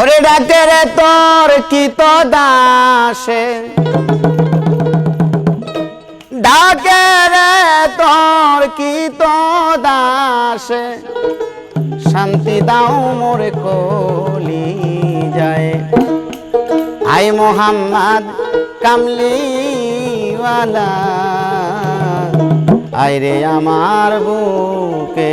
ওরে ডাকে রে, তোর কি তো দাসে ডাকে রে, তোর কি তো দাসে শান্তি দাও মোর কলি যায়। আই মোহাম্মদ কামলিওয়ালা আয় রে আমার বুকে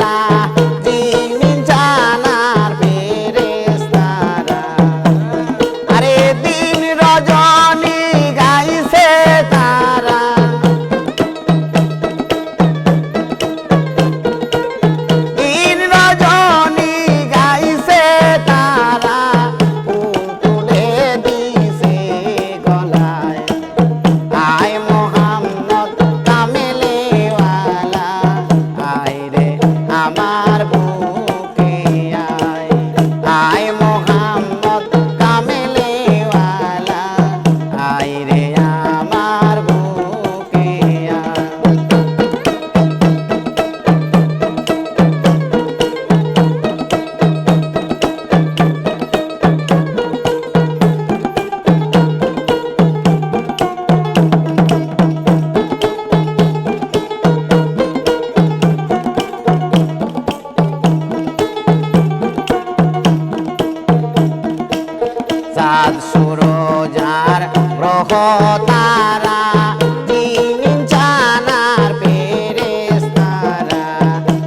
চাঁদ সুরজার গ্রহ তারা তিন জানার পেরেস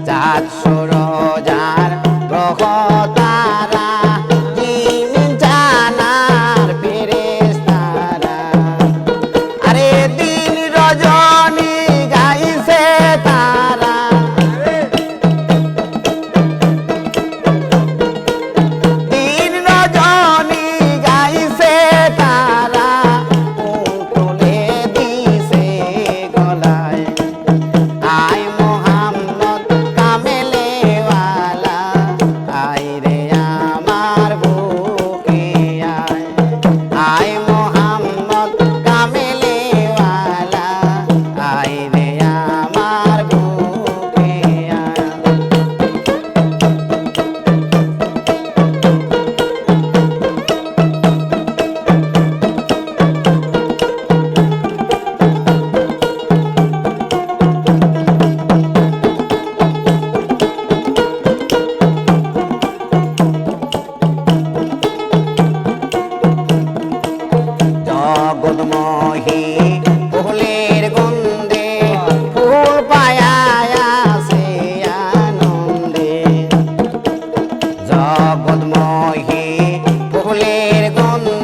চাঁদ সুরজার গ্রহ তারা জগৎমহি ফুলের গন্ধে ফুল পায়া আছে আনন্দে। জগৎমহি ফুলের গন্ধে